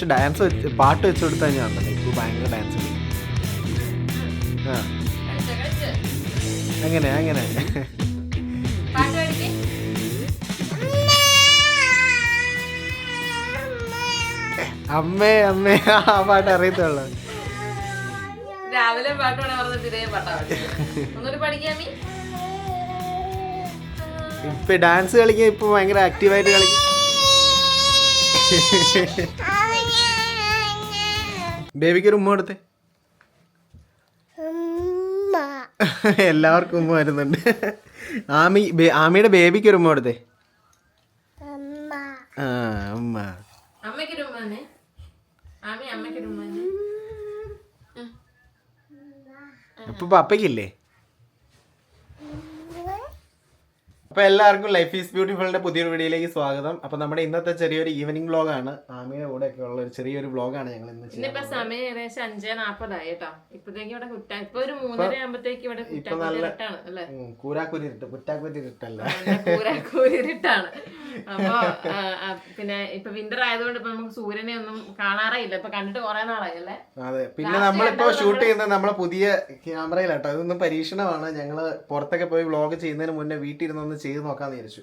പക്ഷെ ഡാൻസ് വെച്ച് പാട്ട് വെച്ച് കൊടുത്താൽ ഞാൻ ഉണ്ടല്ലോ ഇപ്പോൾ ഭയങ്കര ഡാൻസ് ആ. അങ്ങനെ അങ്ങനെ അമ്മേ അമ്മേ ആ പാട്ട് അറിയത്തുള്ളൂ. രാവിലെ പാട്ട് പറഞ്ഞിട്ട് ഇതേ. ഇപ്പൊ ഡാൻസ് കളിക്കാൻ ഇപ്പൊ ഭയങ്കര ആക്റ്റീവായിട്ട് കളിക്കും ബേബിക്ക് ഒരു ഉമ്മ കൊടുത്തേ. എല്ലാവർക്കും ഉമ്മ വരുന്നുണ്ട്. ആമി ആമിയുടെ ബേബിക്ക് ഒരു ഉമ്മ. ആ ഉമ്മാനെ അപ്പൊ പപ്പയ്ക്കില്ലേ? അപ്പൊ എല്ലാവർക്കും ലൈഫ് ഈസ് ബ്യൂട്ടിഫുളിന്റെ പുതിയൊരു വീഡിയോയിലേക്ക് സ്വാഗതം. അപ്പൊ നമ്മുടെ ഇന്നത്തെ ചെറിയൊരു ഈവനിങ് വ്ളോഗാണ് ആമിയുടെ കൂടെ ഒക്കെ ഉള്ള ഒരു ചെറിയൊരു വ്ളോഗാണ് ഞങ്ങൾ ഇന്ന് ഇന്നിപ്പോ സമയം ഏകദേശം അഞ്ചേ നാപ്പതായി കേട്ടോ. ഇപ്പത്തേക്ക് ഇവിടെ കുറ്റ ഇപ്പൊ ഒരു മൂന്നര ആകുമ്പത്തേക്ക് ഇവിടെ കുറ്റാക്കുരിട്ടാണ് അല്ലെ? കൂരാക്കുരിട്ട് കുറ്റാക്കുരിട്ടല്ല കൂരാക്കുരിട്ടാണ് അപ്പൊ പിന്നെ ഇപ്പൊ വിന്റർ ആയതുകൊണ്ട് ഇപ്പൊ നമുക്ക് സൂര്യനെ ഒന്നും കാണാറേ ഇല്ല ഇപ്പൊ കണ്ടിട്ട് കുറെ നാളായി അല്ലേ? അതെ പിന്നെ നമ്മളിപ്പോ ഷൂട്ട് ചെയ്യുന്നത് നമ്മളെ പുതിയ ക്യാമറയിലാട്ടോ അതൊന്നും പരീക്ഷണമാണ്. ഞങ്ങൾ പുറത്തൊക്കെ പോയി വ്ളോഗ് ചെയ്യുന്നതിന് മുന്നേ വീട്ടിൽ ഇരുന്നൊന്ന് ചെയ്ത് നോക്കാന്ന് വിചാരിച്ചു.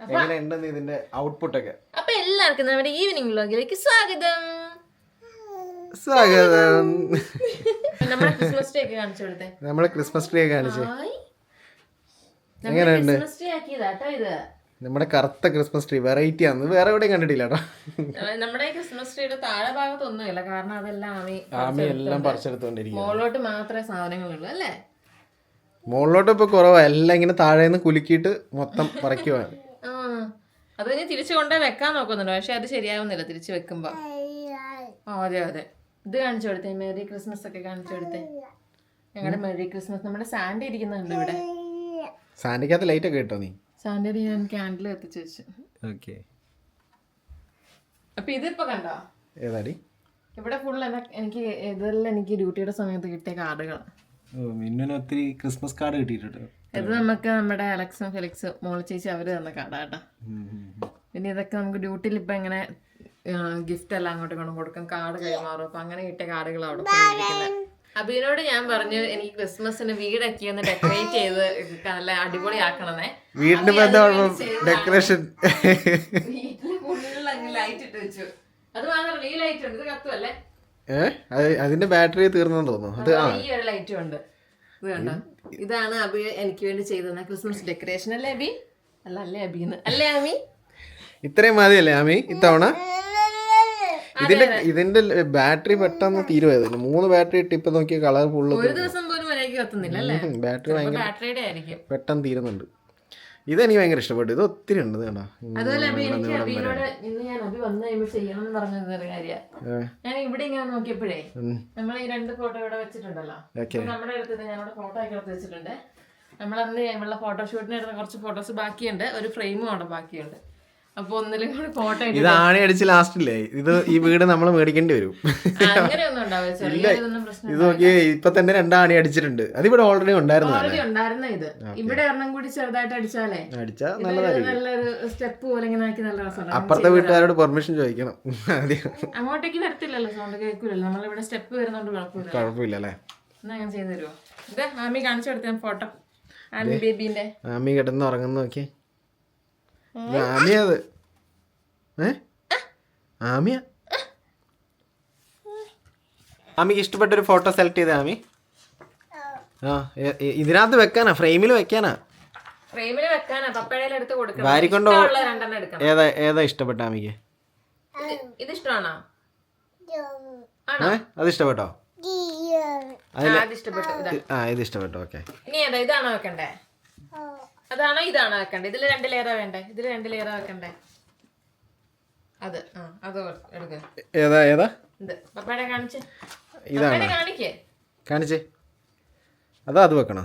എങ്ങനെ ഉണ്ടെന്ന് ഇതിന്റെ ഔട്ട്പുട്ട് ഒക്കെ. അപ്പൊ എല്ലാവർക്കും നമ്മുടെ ഈവനിങ് വ്ലോഗിലേക്ക് സ്വാഗതം. സ്വാഗതം. നമ്മുടെ ക്രിസ്മസ് ട്രീ ഒക്കെ കാണിച്ചു കൊടുത്തേ നമ്മൾ ക്രിസ്മസ് ട്രീ ഒക്കെ കാണിച്ചു. എങ്ങനെയുണ്ട് നമ്മുടെ കറുത്ത ക്രിസ്മസ് ട്രീ വെറൈറ്റി ആണ് വേറെ എവിടെയും കണ്ടിട്ടില്ല നമ്മുടെ ക്രിസ്മസ് ട്രീയുടെ താഴെ ഭാഗത്തൊന്നുമില്ല. കാരണം അതെല്ലാം ആമി ആമി എല്ലാം പറിച്ചെടുത്തോണ്ടിരിക്കും മോളോട്ട് മാത്രമേ സാധനങ്ങളുള്ളൂ അല്ലേ? മുകളിലോട്ട് ഇപ്പൊ കുറവാ. എല്ലാം ഇങ്ങനെ താഴേന്ന് കുലുക്കിയിട്ട് മൊത്തം പറിക്കുവാണ് അത് ഇനി തിരിച്ചു കൊണ്ടേ വെക്കാൻ നോക്കുന്നുണ്ട്. പക്ഷെ അത് ശരിയാവുന്നില്ല തിരിച്ചു വെക്കുമ്പോ. അതെ അതെ. ഇത് കാണിച്ചു കൊടുത്തേ. മേരി ക്രിസ്മസ് ഒക്കെ കാണിച്ചു കൊടുത്തേ. ഞങ്ങളുടെ മേരി ക്രിസ്മസ്. നമ്മുടെ സാൻഡി ഇരിക്കുന്നുണ്ട് ഇവിടെ. സാൻഡിക്കകത്ത് ലൈറ്റ് ഒക്കെ കിട്ടോ നീ? സാൻഡി ഞാൻ ക്യാൻഡിൽ എത്തിച്ചു വെച്ചു. ഓക്കെ. അപ്പൊ ഇതിപ്പോ കണ്ടോ? ഏതാടി? ഇവിടെ ഫുൾ എനിക്ക് ഇതെല്ലാം എനിക്ക് ഡ്യൂട്ടിയുടെ സമയത്ത് കിട്ടിയ കാർഡുകൾ ഓ മിന്നുന് ഒത്തിരി ക്രിസ്മസ് കാർഡ് കിട്ടിയിട്ടുണ്ട്. ഇത് നമുക്ക് നമ്മുടെ അലക്സും ഫെലിക്സും മോളി ചേച്ചി അവർ തന്ന കാർഡാട്ടോ പിന്നെ ഇതൊക്കെ നമുക്ക് ഡ്യൂട്ടിയിൽ ഇപ്പൊ ഇങ്ങനെ ഗിഫ്റ്റ് എല്ലാം അങ്ങോട്ടും ഇങ്ങോട്ടും കൊടുക്കും. കാർഡ് കൈമാറും. അപ്പൊ അങ്ങനെ കിട്ടിയ കാർഡുകൾ അവിടെ അബിനോട് ഞാൻ പറഞ്ഞു എനിക്ക് ക്രിസ്മസിന് വീടൊക്കെ ഒന്ന് ഡെക്കറേറ്റ് ചെയ്ത് നല്ല അടിപൊളിയാക്കണമെന്നേ വീടിന് ഡെക്കറേഷൻ വീട്ടിൽ ഫുള്ള് ലൈറ്റ് ഇട്ട് വെച്ചു. അത് മാത്രമല്ല ഈ ലൈറ്റ് ഉണ്ട്. ഇത് കത്തുമല്ലേ അതിന്റെ ബാറ്ററി തീർന്നെന്ന് തോന്നുന്നു. അത് ആ. ഈ ഒരു ലൈറ്റും ഉണ്ട്. ഇത് കണ്ടോ? ഇതാണ് അബി എനിക്ക് വേണ്ടി ചെയ്തത് ക്രിസ്മസ് ഡെക്കറേഷൻ അല്ലേ അബി? അല്ല അല്ലേ അബിന്ന്? അല്ലേ അമി ഇത്രയും മതിയല്ലേ ആമി ഇത്തവണ? ഇതിന്റെ ഇതിന്റെ ബാറ്ററി പെട്ടെന്ന് തീരുമായിരുന്നു മൂന്ന് ബാറ്ററി ഇട്ട് ഇപ്പൊ നോക്കിയ കളർ ഫുള്ള് ഒരു ദിവസം പോലും മര്യാദയ്ക്ക് കത്തുന്നില്ല അല്ലേ? ബാറ്ററി ഭയങ്കര ബാറ്ററിയുടെ ആയിരിക്കും പെട്ടെന്ന് തീരുന്നുണ്ട്. ഇതെനിക്ക് ഭയങ്കര ഇഷ്ടപ്പെട്ടു. ഇത് ഒത്തിരി ഉണ്ട് കണ്ടോ? അതുപോലെ എനിക്ക് അബിനോട് ഇന്ന് ഞാൻ അബി വന്നു കഴിയുമ്പോൾ ചെയ്യണം എന്ന് പറഞ്ഞത് ഒരു കാര്യമാണ് ഞാൻ ഇവിടെ ഇങ്ങനെ നോക്കിയപ്പോഴേ നമ്മൾ ഈ രണ്ട് ഫോട്ടോ ഇവിടെ വെച്ചിട്ടുണ്ടല്ലോ. അപ്പൊ നമ്മുടെ അടുത്ത് ഞാനിവിടെ ഫോട്ടോ ഒക്കെ എടുത്ത് വെച്ചിട്ടുണ്ട്. നമ്മളന്ന് ഇവിടെ ഫോട്ടോഷൂട്ടിന് എടുത്ത കുറച്ച് ഫോട്ടോസ് ബാക്കിയുണ്ട്. ഒരു ഫ്രെയിമും അവിടെ ബാക്കിയുണ്ട്. അപ്പൊ ഒന്നിലും കൂടി ഫോട്ടോ ഇത് ആണി അടിച്ച് ലാസ്റ്റ് ഇല്ലേ ഇത് ഈ വീട് നമ്മൾ മേടിക്കേണ്ടി വരും. അങ്ങനെയൊന്നും ഉണ്ടാവില്ല. ചെറിയൊന്നും പ്രശ്നം ഇത് നോക്കിയേ ഇപ്പൊ തന്നെ രണ്ടാണി അടിച്ചിട്ടുണ്ട്. അതിവിടെ ഓൾറെഡി ഉണ്ടായിരുന്നു ഓൾറെഡി ഉണ്ടായിരുന്ന ഇത്. ഇവിടെ കൂടി ചെറുതായിട്ട് അടിച്ചാലേ? അടിച്ചാ ഇത് നല്ലതായിരിക്കും നല്ലൊരു സ്റ്റെപ്പ് പോലെ ഇങ്ങനെ ആക്കി നല്ല രസമുണ്ട് അപ്പുറത്തെ വീട്ടുകാരോട് പെർമിഷൻ ചോദിക്കണം. ആദ്യം അങ്ങോട്ടേക്ക് വരത്തില്ലല്ലോ സൗണ്ട് കേൾക്കൂലല്ലോ. നമ്മളിവിടെ സ്റ്റെപ്പ് വരുന്നോണ്ട് കുഴപ്പമില്ല. കുഴപ്പമില്ല അല്ലേ എന്നാ ഞാൻ ചെയ്തു തരുമോ ഇത് ആമി കാണിച്ചു കൊടുത്ത ഫോട്ടോ ആമി ബേബീന്റെ. ആമി കിടന്ന് ഉറങ്ങുന്ന നോക്കിയേ. ആമി അത് ഏ? ആമിയ? ആമിക്ക് ഇഷ്ടപ്പെട്ട ഒരു ഫോട്ടോ സെലക്ട് ചെയ്ത ആമി. ആ ഇതിനകത്ത് വെക്കാനാ ഫ്രെയിമിൽ വെക്കാനാ? ഫ്രെയിമിൽ വെക്കാനാ പപ്പഴയിൽ എടുത്ത് കൊടുക്കണം. വാരിക്കൊണ്ട് ഏതാ ഏതാ ഇഷ്ടപ്പെട്ട ആമിക്ക്? ഇത് ഇഷ്ടമാണോ? അത് ഇഷ്ടപ്പെട്ടോ? ആ, ഇത് ഇഷ്ടപ്പെട്ടു ഓക്കെ. ഇനി ഏതാ ഇതാണോ വെക്കണ്ടേ? അതാണോ ഇതാണോ വെക്കണ്ടേ? ഇതിൽ രണ്ട് ലെയറാ വേണ്ടേ? ഇതിൽ രണ്ട് ലെയറാ വെക്കണ്ടേ അത് ആ അത് എടുക്ക ഏതാ ഏതാ? ഇതാണോ. കാണിച്ചേ. അതാ അത് വെക്കണോ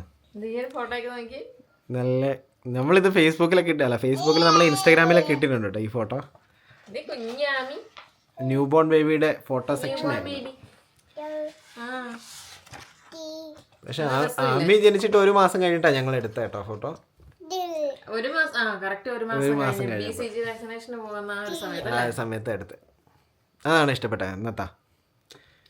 നല്ല നമ്മളിത് ഫേസ്ബുക്കിലൊക്കെ ഇട്ടല്ല ഫേസ്ബുക്കിൽ നമ്മൾ ഇൻസ്റ്റാഗ്രാമിലൊക്കെ ഇട്ടിട്ടുണ്ട് കേട്ടോ ഈ ഫോട്ടോ. ന്യൂ ബോൺ ബേബിയുടെ ഫോട്ടോ സെക്ഷൻ പക്ഷെ ആമി ജനിച്ചിട്ട് ഒരു മാസം കഴിഞ്ഞിട്ടാണ് ഞങ്ങൾ എടുത്ത കേട്ടോ ഫോട്ടോ. ഒരു മാസം ആ കറക്റ്റ് ഒരു മാസം കഴിഞ്ഞു ബി വാക്സിനേഷന് പോകുന്ന ആ ഒരു സമയത്ത് ആ സമയത്ത് എടുത്ത്. അതാണ് ഇഷ്ടപ്പെട്ടത് എന്നത്താ?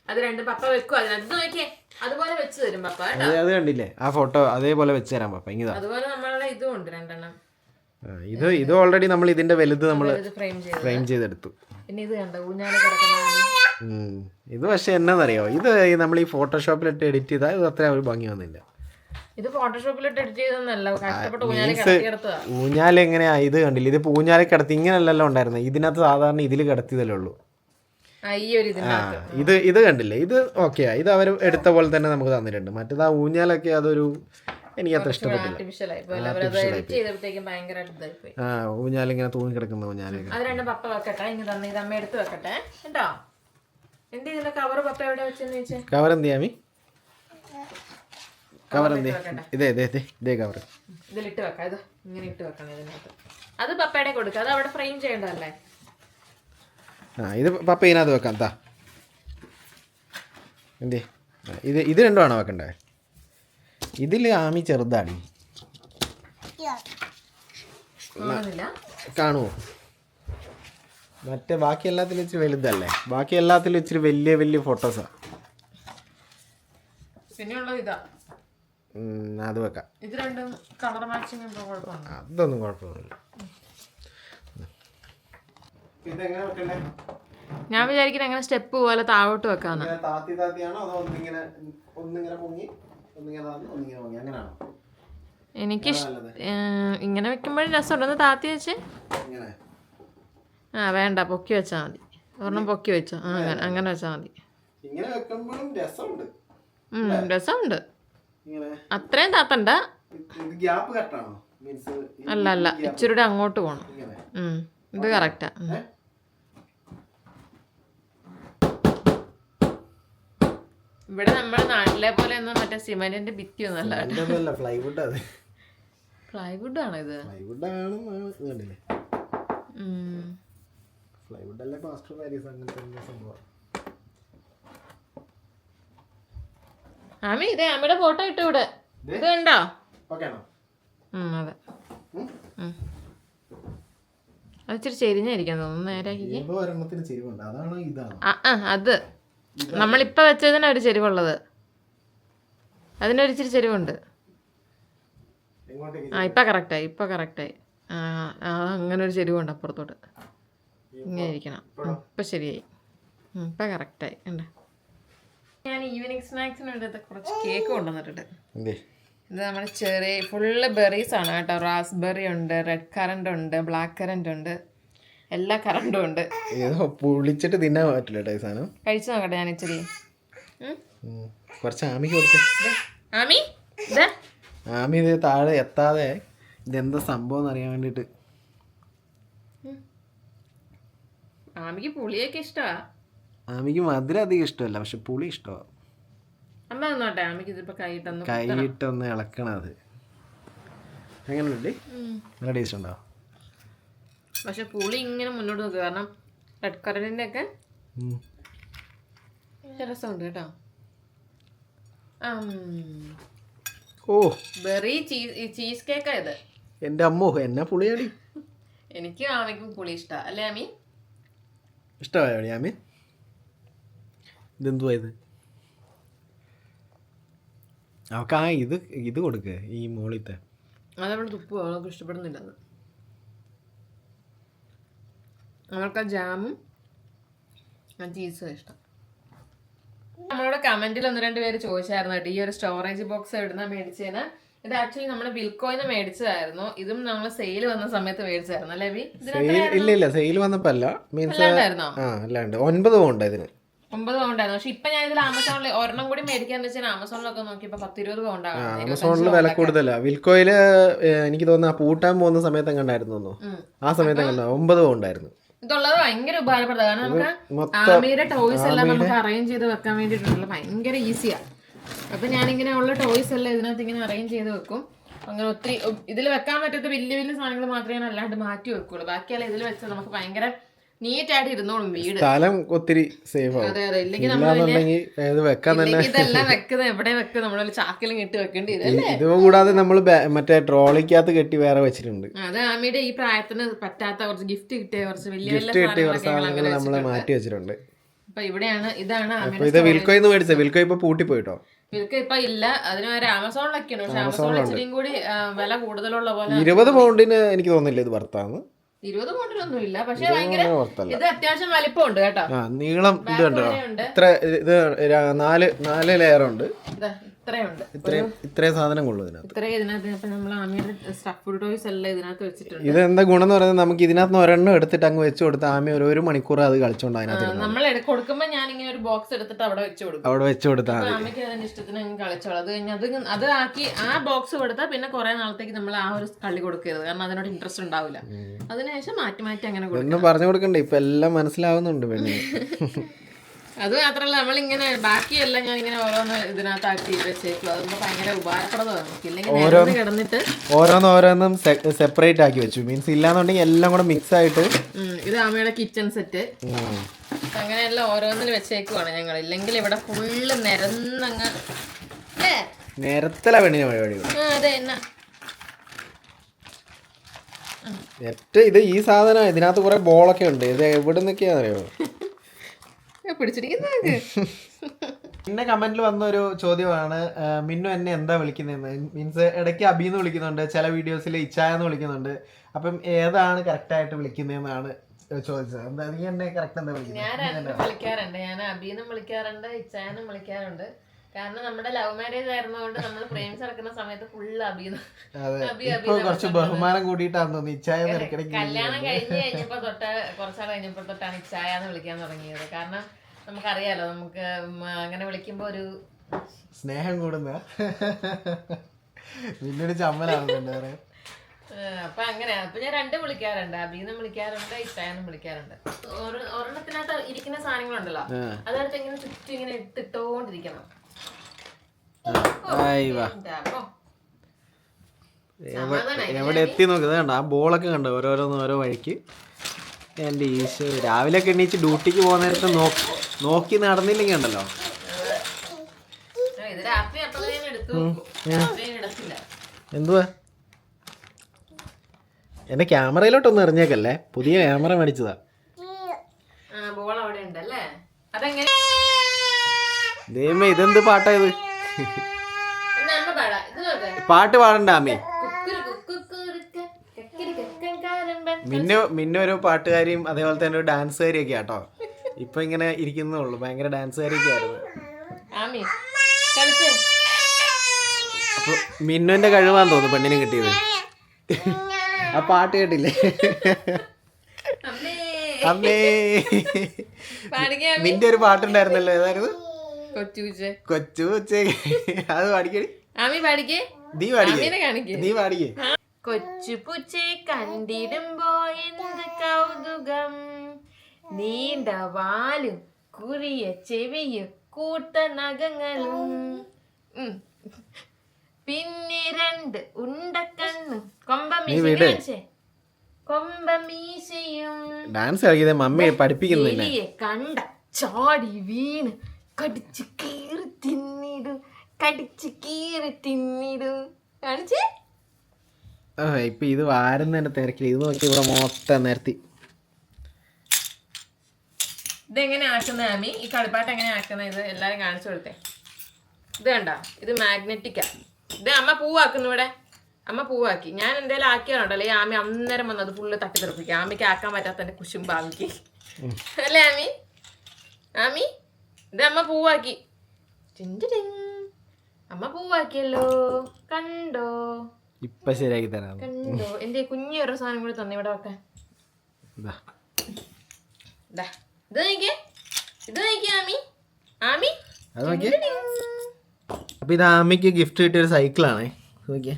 അത് രണ്ട് പപ്പ വെക്കും അതിനകത്ത് നോക്കിയേ. അതുപോലെ വെച്ച് തരും പപ്പ കേട്ടോ. അത് കണ്ടില്ലേ? ആ ഫോട്ടോ അതേപോലെ വെച്ച് തരാം പപ്പ ഇങ്ങനെ അതുപോലെ നമ്മളുടെ ഇതും ഉണ്ട് രണ്ടെണ്ണം. ഇത് ഇത് ഓൾറെഡി നമ്മൾ ഇതിന്റെ വലുത് നമ്മൾ ഫ്രെയിം ചെയ്ത് ഫ്രെയിം ചെയ്തെടുത്തു. പിന്നെ ഇത് കണ്ട ഊഞ്ഞാൽ കിടക്കുന്ന. ഇത് പക്ഷെ എന്നാന്നറിയോ? ഇത് നമ്മൾ ഈ ഫോട്ടോഷോപ്പിലിട്ട് എഡിറ്റ് ചെയ്താൽ ഇത് അത്ര ഒരു ഭംഗി വന്നില്ല. ഇത് ഫോട്ടോഷോപ്പിൽ എഡിറ്റ് ചെയ്തൊന്നല്ല കഷ്ടപ്പെട്ട് ഊഞ്ഞാൽ എങ്ങനെയാ ഇത് കണ്ടില്ല? ഇത് പൂഞ്ഞാലെ കിടത്തി ഇങ്ങനെയല്ലല്ലോ ഉണ്ടായിരുന്നത് ഇതിനകത്ത് സാധാരണ ഇതിൽ കിടത്തിയതല്ലേ ഉള്ളൂ. ഇത് ഇത് കണ്ടില്ലേ? ഇത് ഓക്കെയാ ഇത് അവർ എടുത്ത പോലെ തന്നെ നമുക്ക് തന്നിട്ടുണ്ട്. മറ്റേത് ആ ഊഞ്ഞാലൊക്കെ അതൊരു എനിക്ക് അത്ര ഇഷ്ടപ്പെട്ടില്ല. ആ ഊഞ്ഞാലിങ്ങനെ തൂങ്ങി കിടക്കുന്ന ഊഞ്ഞാലൊക്കെ അത് രണ്ട് പപ്പ വെക്കട്ടെ. ഇങ്ങ് തന്നെ ഇത് അമ്മ എടുത്ത് വെക്കട്ടെ. കേട്ടോ? എന്റെ ഇതിലെ കവർ പപ്പ എവിടെ വെച്ചെന്ന് കവർ എന്ത് ചെയ്യാമി കവർ എന്ത്? ഇതേ ഇതേ ഇതേ ഇതേ കവർ ഇതിലിട്ട് വെക്കാം. ഇത് ഇങ്ങനെ ഇട്ട് വെക്കണം ഇതിനകത്ത്. അത് പപ്പയുടെ കൊടുക്കുക അത് അവിടെ ഫ്രെയിം ചെയ്യേണ്ടതല്ലേ? ആ ഇത് പപ്പ ഇതിനകത്ത് വെക്കാം. താ എന്തേ? ഇത് ഇത് രണ്ടുമാണോ വെക്കണ്ടേ? ഇതിൽ ആമി ചെറുതാണ്. കാണുമോ മറ്റേ ബാക്കി എല്ലാത്തിലും ഇച്ചിരി വലുതല്ലേ? ബാക്കി എല്ലാത്തിലും ഇച്ചിരി വലിയ വലിയ ഫോട്ടോസാണ് പിന്നെയുള്ളത് ഇതാ. അത് വെക്കാം. ഇത് രണ്ടും കളർ മാച്ചിങ് അതൊന്നും കുഴപ്പമൊന്നുമില്ല. ഞാൻ വിചാരിക്കുന്നത് അങ്ങനെ സ്റ്റെപ്പ് പോലെ താഴോട്ട് വെക്കാന്ന്. താത്തി താത്തിയാണോ അതോ ഒന്നിങ്ങനെ ഒന്നിങ്ങനെ പൊങ്ങി ഒന്നിങ്ങനെ ഒന്നിങ്ങനെ പൊങ്ങി? അങ്ങനെയാണോ? എനിക്ക് ഇങ്ങനെ വെക്കുമ്പോഴും രസമുണ്ടെന്ന് താത്തി വെച്ച്. ഇങ്ങനെ. ആ വേണ്ട പൊക്കി വെച്ചാൽ മതി. ഒരെണ്ണം പൊക്കി വെച്ചോ. അങ്ങനെ അങ്ങനെ വെച്ചാൽ മതി. രസമുണ്ട്. ഉം, രസമുണ്ട്. അത്രയും താത്തണ്ട. ഗ്യാപ്പ് കട്ടാണോ മീൻസ് അല്ല അല്ല ഇച്ചിരി അങ്ങോട്ട് പോണം. ഇത് കറക്റ്റാ. ഇവിടെ നമ്മുടെ നാട്ടിലെ പോലെ ഒന്നും മറ്റേ സിമെന്റിന്റെ ഭിത്തി ആണ്. പ്ലൈവുഡ് ആണോ ഇത്? ഫ്ലൈവുഡ് ആണ് ഇത് കണ്ടില്ലേ? ഫ്ലൈവുഡ് അല്ലേ പാസ്റ്റർ അങ്ങനത്തെ സംഭവം. ആമി ഇതേ ആമിയുടെ ഫോട്ടോ ഇട്ടു ഇവിടെ. ഇത് കണ്ടോ? അതെ. അത് ഇച്ചിരി ചെരിഞ്ഞായിരിക്കാൻ തോന്നുന്നു. നേരെ ആ അത്. നമ്മളിപ്പോൾ വെച്ചതിനാ ഒരു ചെരിവുള്ളത്. അതിനൊരു ഇച്ചിരി ചെരിവുണ്ട്. ആ ഇപ്പം കറക്റ്റായി ഇപ്പം കറക്റ്റായി ആ അങ്ങനെ ഒരു ചെരിവുണ്ട് അപ്പുറത്തോട്ട്. ഇങ്ങനെ ഇരിക്കണം. ഇപ്പം ശരിയായി. ഇപ്പൊ ഇപ്പം കറക്റ്റായി ഉണ്ട് ഞാൻ ഈവനിങ് സ്നാക്സിന് വേണ്ടി കുറച്ച് കേക്ക് കൊണ്ടുവന്നിട്ടുണ്ട്. ഇത് നമ്മുടെ ചെറിയ ഫുള്ള് ബെറീസ് ആണ് കേട്ടോ. റാസ്ബെറി ഉണ്ട് റെഡ് കറന്റ് ഉണ്ട് ബ്ലാക്ക് കറന്റ് ഉണ്ട്. എല്ലാ കറണ്ടും ഉണ്ട്. പുളിച്ചിട്ട് തിന്നാൻ പറ്റില്ല സാധനം. കഴിച്ചു നോക്കട്ടെ ഞാൻ ഇച്ചിരി. കുറച്ച് ആമിക്ക് കൊടുത്തേ ദേ, ആമി? ആമി ഇത് താഴെ എത്താതെ ഇതെന്താ സംഭവം എന്ന് അറിയാൻ വേണ്ടിയിട്ട്. ആമിക്ക് പുളിയൊക്കെ ഇഷ്ടമാ ആമിക്ക് മധുരം അധികം ഇഷ്ടമല്ല പക്ഷെ പുളി ഇഷ്ടമാണ് അമ്മ നിന്നോട്ടെ ഇതിപ്പോ കൈയിട്ടൊന്ന് കൈയിട്ടൊന്ന് ഇളക്കണം അത്. എങ്ങനെയുണ്ട് നല്ല ടേസ്റ്റ് ഉണ്ടോ? പക്ഷെ പുളി ഇങ്ങനെ മുന്നോട്ട് നോക്കുക കാരണം റെഡ് കറണ്ടിന്റെ ഒക്കെ. രസമുണ്ട് കേട്ടോ. ഓ. ബെറി ചീസ് ചീസ് കേക്കാ ഇത്. എന്റെ അമ്മോ എന്നാ പുളിയാടി? എനിക്ക് ആമിക്കും പുളി ഇഷ്ടമാണ് അല്ലേ ആമി? ഇഷ്ടമായോ ആമി? ഇതെന്തുവാ ഇത് അവൾക്ക് ആ ഇത് ഇത് കൊടുക്ക് ഈ മോളിത്തെ. അതവൾ തുപ്പ് അവൾക്ക് ഇഷ്ടപ്പെടുന്നില്ല അത് അവൾക്ക് ആ ജാമും ആ ചീസും ഇഷ്ടം. നമ്മളോട് കമന്റിൽ ഒന്ന് രണ്ട് പേര് ചോദിച്ചായിരുന്നു കേട്ടോ ഈ ഒരു സ്റ്റോറേജ് ബോക്സ് എവിടുന്ന മേടിച്ചതിന് ഇത് ആക്ച്വലി നമ്മൾ ബിൽക്കോയിന്ന് മേടിച്ചതായിരുന്നു. ഇതും നമ്മൾ സെയിൽ വന്ന സമയത്ത് മേടിച്ചായിരുന്നു അല്ലേ ഇല്ല ഇല്ല സെയിൽ വന്നപ്പോ അല്ല. മീൻസ് അല്ലാണ്ട്. ഒൻപത് പോണ്ട് ഇതിന്? ഒമ്പത് പൗണ്ടായിരുന്നു പക്ഷെ ഇപ്പൊ ഞാൻ ഇതിൽ ആമസോണിൽ ഒരെണ്ണം കൂടി മേടിക്കാന്ന് വെച്ചാൽ ആമസോണിലൊക്കെ നോക്കിയപ്പോ പത്തിരുപത് പൗണ്ടാണ് ആമസോണിൽ വില കൂടുതലാ. വിൽക്കോയിൽ എനിക്ക് തോന്നുന്നു ആ പൂട്ടാൻ പോകുന്ന സമയത്ത് കണ്ടായിരുന്നു ആ സമയത്ത് കണ്ട ഒമ്പത് പൗണ്ടായിരുന്നു ഇതുള്ളത് ഭയങ്കര ഉപകാരപ്രദമാണ് കാരണം നമുക്ക് ആമിയുടെ ടോയ്സ് എല്ലാം നമുക്ക് അറേഞ്ച് ചെയ്ത് വെക്കാൻ വേണ്ടിയിട്ടുണ്ടല്ലോ. ഭയങ്കര ഈസിയാ അപ്പൊ ഞാനിങ്ങനെ ഉള്ള ടോയ്സ് എല്ലാം ഇതിനകത്ത് ഇങ്ങനെ അറേഞ്ച് ചെയ്ത് വെക്കും. അങ്ങനെ ഒത്തിരി ഇതിൽ വെക്കാൻ പറ്റാത്ത വലിയ വലിയ സാധനങ്ങൾ മാത്രമേ ഞാൻ അല്ലാണ്ട് മാറ്റി വെക്കുള്ളൂ. ബാക്കിയെല്ലാം ഇതിൽ വെച്ചാൽ നമുക്ക് ഭയങ്കര നീറ്റായിട്ട് ഇരുന്നോളും വീട്. സ്ഥലം ഒത്തിരി സേഫ് ആവും. അതെ അതെ. ഇല്ലെങ്കിൽ നമ്മൾ ഇത് വെക്കാൻ തന്നെ ഇതെല്ലാം വെക്കുന്നത് എവിടെ വെക്കും? നമ്മൾ ചാക്കിലും കെട്ടി വെക്കേണ്ടി വരും ഇത് കൂടാതെ നമ്മൾ മറ്റേ ട്രോളിക്കകത്ത് കെട്ടി വേറെ വെച്ചിട്ടുണ്ട്. അത് ആമിയുടെ ഈ പ്രായത്തിന് പറ്റാത്ത കുറച്ച് ഗിഫ്റ്റ് കിട്ടിയ കുറച്ച് വലിയ ഗിഫ്റ്റ് കിട്ടിയ കുറച്ച് സാധനങ്ങൾ നമ്മൾ മാറ്റി വെച്ചിട്ടുണ്ട്. അപ്പൊ ഇവിടെയാണ് ഇതാണ് ഇത് വിൽക്കോയിന്ന് മേടിച്ചത്. വിൽക്കോ ഇപ്പൊ പൂട്ടിപ്പോയിട്ടോ മിൽക്ക് ഇപ്പൊ ഇല്ല. അതിന് വരെ ആമസോണിലൊക്കെയാണ് പക്ഷെ ആമസോണിൽ ഇച്ചിരിയും കൂടി വില കൂടുതലുള്ള പോലെ ഇരുപത് പൗണ്ടിന് എനിക്ക് തോന്നുന്നില്ല ഇത് ഭർത്താന്ന് ഇരുപത് പൗണ്ടിലൊന്നും ഇല്ല പക്ഷെ ഭയങ്കര ഇത് അത്യാവശ്യം വലിപ്പമുണ്ട് കേട്ടോ. ആ നീളം ഇത് കണ്ടോ ഇത്ര ഇത് നാല് നാല് ലെയർ ഉണ്ട്. ഇത്രയുണ്ട്. ഇത്രയും ഇത്രയും സാധനം കൊള്ളു ഇതിനകത്ത്. ഇത്രയും ഇതിനകത്ത് നമ്മൾ ആമിയുടെ സ്റ്റഫ് ടോയ്സ് എല്ലാം ഇതിനകത്ത് വെച്ചിട്ടുണ്ട്. ഇത് എന്താ ഗുണം എന്ന് പറയുന്നത് നമുക്ക് ഇതിനകത്ത് ഒരെണ്ണം എടുത്തിട്ട് അങ്ങ് വെച്ച് കൊടുത്ത് ആമി ഒരു ഒരു മണിക്കൂർ അത് കളിച്ചോണ്ട് അതിനകത്ത് നമ്മൾ എടു- കൊടുക്കുമ്പോ ഞാൻ ഇങ്ങനെ ഒരു ബോക്സ് എടുത്തിട്ട് അവിടെ വെച്ച് കൊടുക്കും. അവിടെ വെച്ച് കൊടുത്താൽ മതി. അമ്മയ്ക്ക് അതിന്റെ ഇഷ്ടത്തിന് അങ്ങ് കളിച്ചോളൂ. അത് കഴിഞ്ഞ് അത് അത് ആക്കി ആ ബോക്സ് കൊടുത്താൽ പിന്നെ കുറെ നാളത്തേക്ക് നമ്മൾ ആ ഒരു കളി കൊടുക്കരുത്. കാരണം അതിനോട് ഇൻട്രസ്റ്റ് ഉണ്ടാവില്ല. അതിനുശേഷം മാറ്റി മാറ്റി അങ്ങനെ കൊടുക്കും പറഞ്ഞു കൊടുക്കണ്ടേ. ഇപ്പൊ എല്ലാം മനസ്സിലാവുന്നുണ്ട് പെണ്ണിന്. അത് മാത്രല്ല നമ്മളിങ്ങനെ ബാക്കിയെല്ലാം ഞാൻ ഇങ്ങനെ ഓരോന്ന് ഇതിനകത്താക്കി വെച്ചേക്കും അതൊക്കെ ഭയങ്കര ഉപകാരപ്രദമാണ് നമുക്ക്. ഇല്ലെങ്കിൽ നിരന്ന് കിടന്നിട്ട് ഓരോന്ന് ഓരോന്നും സെപ്പറേറ്റ് ആക്കി വെച്ചു. മീൻസ് ഇല്ലാന്നുണ്ടെങ്കിൽ എല്ലാം കൂടെ മിക്സ് ആയിട്ട് ഇത് അമ്മയുടെ കിച്ചൺ സെറ്റ് അങ്ങനെ അങ്ങനെയെല്ലാം ഓരോന്നിൽ വെച്ചേക്കുവാണ് ഞങ്ങൾ ഇല്ലെങ്കിൽ ഇവിടെ ഫുള്ള് നിരന്നങ്ങ് നേരത്തിലെ പെണ്ണിന് പരിപാടി അതെ എന്നാ. ഇത് ഈ സാധനം ഇതിനകത്ത് കുറെ ബോളൊക്കെ ഉണ്ട്. ഇത് എവിടെ നിന്നൊക്കെയാ അറിയോ ഏ, പിടിച്ചിരിക്കുന്ന ആൾക്ക്. പിന്നെ കമന്റിൽ വന്ന ഒരു ചോദ്യമാണ് മിന്നു എന്നെ എന്താ വിളിക്കുന്നതെന്ന്? മീൻസ് ഇടയ്ക്ക് അബിന്ന് വിളിക്കുന്നുണ്ട് ചില വീഡിയോസിൽ ഇച്ചായ എന്ന് വിളിക്കുന്നുണ്ട്. അപ്പം ഏതാണ് കറക്റ്റ് ആയിട്ട് വിളിക്കുന്നതെന്നാണ് ചോദിച്ചത്. എന്താ നീ എന്നെ കറക്റ്റ് എന്താ ഞാൻ വിളിക്കുന്നത് ഞാൻ വിളിക്കാറുണ്ട്. ഞാൻ അബീന്നും വിളിക്കാറുണ്ട് ഇച്ചായനും വിളിക്കാറുണ്ട്. കാരണം നമ്മുടെ ലവ് മാരേജ് ആയിരുന്നതുകൊണ്ട് നമ്മൾ പ്രേമിച്ച് നടക്കുന്ന സമയത്ത് ഫുള്ള് അബി കുറച്ച് ബഹുമാനം കൂടിയിട്ടാണ് കല്യാണം കഴിഞ്ഞ് കഴിഞ്ഞപ്പോ തൊട്ട് കുറച്ചാൾ കഴിഞ്ഞപ്പോ തൊട്ടാണ് ഇച്ചായ എന്ന് വിളിക്കാൻ തുടങ്ങിയത്. കാരണം നമുക്കറിയാലോ നമുക്ക് അങ്ങനെ വിളിക്കുമ്പോ ഒരു സ്നേഹം കൂടുന്ന പിന്നൊരു ചമ്മലാണ് അപ്പൊ അങ്ങനെ അപ്പൊ ഞാൻ രണ്ടും വിളിക്കാറുണ്ട്. അബീന്നും വിളിക്കാറുണ്ട് ഇച്ചായെന്നും വിളിക്കാറുണ്ട്. ഒരെ- ഒരെണ്ണത്തിനകത്ത് ഇരിക്കുന്ന സാധനങ്ങളുണ്ടല്ലോ. അതെടുത്ത് ഇങ്ങനെ ചുറ്റും ഇങ്ങനെ ഇട്ടിട്ടോണ്ടിരിക്കണം. എവിടെ എത്തി നോക്കി. കണ്ട ആ ബോളൊക്കെ കണ്ടു ഓരോരോന്ന് ഓരോ വഴിക്ക്. എന്റെ ഈശോ രാവിലെ ഒക്കെ എണീച്ച് ഡ്യൂട്ടിക്ക് പോകുന്ന നേരത്തെ നോക്കി നോക്കി നടന്നില്ലെങ്കിൽ ഉണ്ടല്ലോ. എന്തുവാ? എന്റെ ക്യാമറയിലോട്ടൊന്നും എറിഞ്ഞേക്കല്ലേ? പുതിയ ക്യാമറ മേടിച്ചതാ. ദൈവമേ ഇതെന്ത് പാട്ടാ ഇത്? പാട്ട് പാടണ്ട അമ്മേ. മിന്നു മിന്നു ഒരു പാട്ടുകാരിയും അതേപോലെ തന്നെ ഒരു ഡാൻസുകാരിയൊക്കെ ആട്ടോ ഇപ്പൊ ഇങ്ങനെ ഇരിക്കുന്നേ ഉള്ളു ഭയങ്കര ഡാൻസുകാരിയൊക്കെ ആയിരുന്നു അപ്പൊ മിന്നുവിന്റെ കഴിവാന്ന് തോന്നുന്നു പെണ്ണിന് കിട്ടിയത്. ആ പാട്ട് കേട്ടില്ലേ? അമ്മേ. മിന്റെ ഒരു പാട്ടുണ്ടായിരുന്നല്ലോ ഏതായിരുന്നു? കൊച്ചൂച്ച് കൊച്ചു കൊച്ചേ അത് പാടിക്കടി. ആമി പാടിക്കേ? നീ പാടിക്കേ? കാണിക്കേ. നീ പാടിക്കേ? കണ്ടിടുമ്പോ എന്ത് കൗതുകം. നീണ്ട വാലും കുറിയ ചെവിയും കൂട്ട നഖങ്ങളും. പിന്നെ രണ്ട് ഉണ്ടക്കണ്ണും. കൊമ്പമീശ. കൊമ്പമീശയും. ഡാൻസ് കളിക്കുന്നത് മമ്മി പഠിപ്പിക്കുന്നു കണ്ട ചാടി വീണ്. കടിച്ചു കീറി തിന്നിടു കടിച്ചു കീറി തിന്നിടു. കാണിച്ചേ? ആ ഇപ്പൊ ഇത് വാരുന്നതിന്റെ തിരക്കിൽ ഇത് നോക്കി ഇവിടെ മൊത്തം നിരത്തി. ഇതെങ്ങനെ ആക്കുന്ന ആമി ഈ കളിപ്പാട്ട് എങ്ങനെ ആക്കുന്ന? ഇത് എല്ലാരും കാണിച്ചു കൊടുത്തേ. ഇത് കണ്ട? ഇത് മാഗ്നറ്റിക്കാ. ഇത് അമ്മ പൂവാക്കുന്നു ഇവിടെ. അമ്മ പൂവാക്കി. ഞാൻ എന്തേലും ആക്കിയാണല്ലോ ഈ ആമി അന്നേരം വന്ന് അത് ഫുള്ള് തട്ടിത്തെറിപ്പിക്കും. ആമിക്ക് ആക്കാൻ പറ്റാത്തതിന്റെ കുശുമ്പ് ആമിക്ക് അല്ലേ ആമി? ആമി? ഇത് അമ്മ പൂവാക്കി. അമ്മ പൂവാക്കിയല്ലോ. കണ്ടോ? ഇപ്പൊ ശരിയാക്കി തരാം. കണ്ടോ? എന്റെ കുഞ്ഞു ഓരോ സാധനം കൂടി തന്നെ ഇവിടെ വെക്കാൻ. ഇത് നോക്കിയേ. ഇത് നോക്കിയേ ആമി. ആമി? അപ്പൊ ഇത് ആമിക്ക് ഗിഫ്റ്റ് കിട്ടിയ ഒരു സൈക്കിൾ നോക്കിയേ.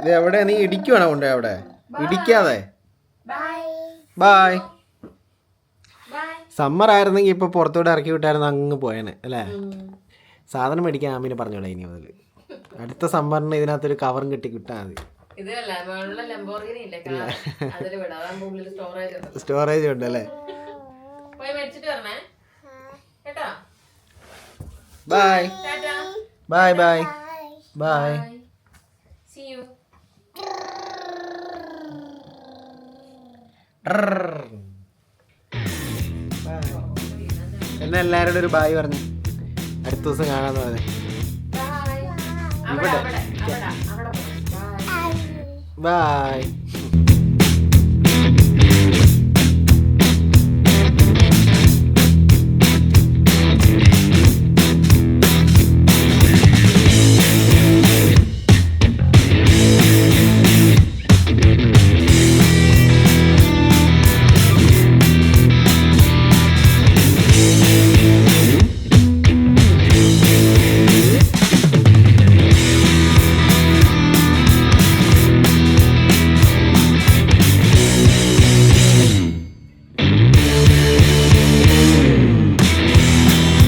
ഇത് എവിടെ നീ ഇടിക്കുവാണോ കൊണ്ടുപോയി അവിടെ? ഇടിക്കാതെ? ബായ് ബൈ സമ്മർ ആയിരുന്നെങ്കിൽ ഇപ്പൊ പുറത്തോട്ട് ഇറക്കി വിട്ടായിരുന്നു അങ്ങ് പോയേനെ അല്ലേ? സാധനം മേടിക്കാൻ ആമിനെ പറഞ്ഞോളെ ഇനി മുതൽ അടുത്ത സമ്മറിന് ഇതിനകത്തൊരു കവറും കിട്ടി കിട്ടാൽ മതി. സ്റ്റോറേജ് ഉണ്ട്. ലംബോർഗിനി ബായ് കാർ അതിൽ ബൈ അതാകുമ്പോ ഉള്ളിൽ ബൈ എല്ലാരോടും എല്ലാവരോടും ഒരു ബായ് പറഞ്ഞു. അടുത്ത ദിവസം കാണാന്ന് പറഞ്ഞു. Bye bye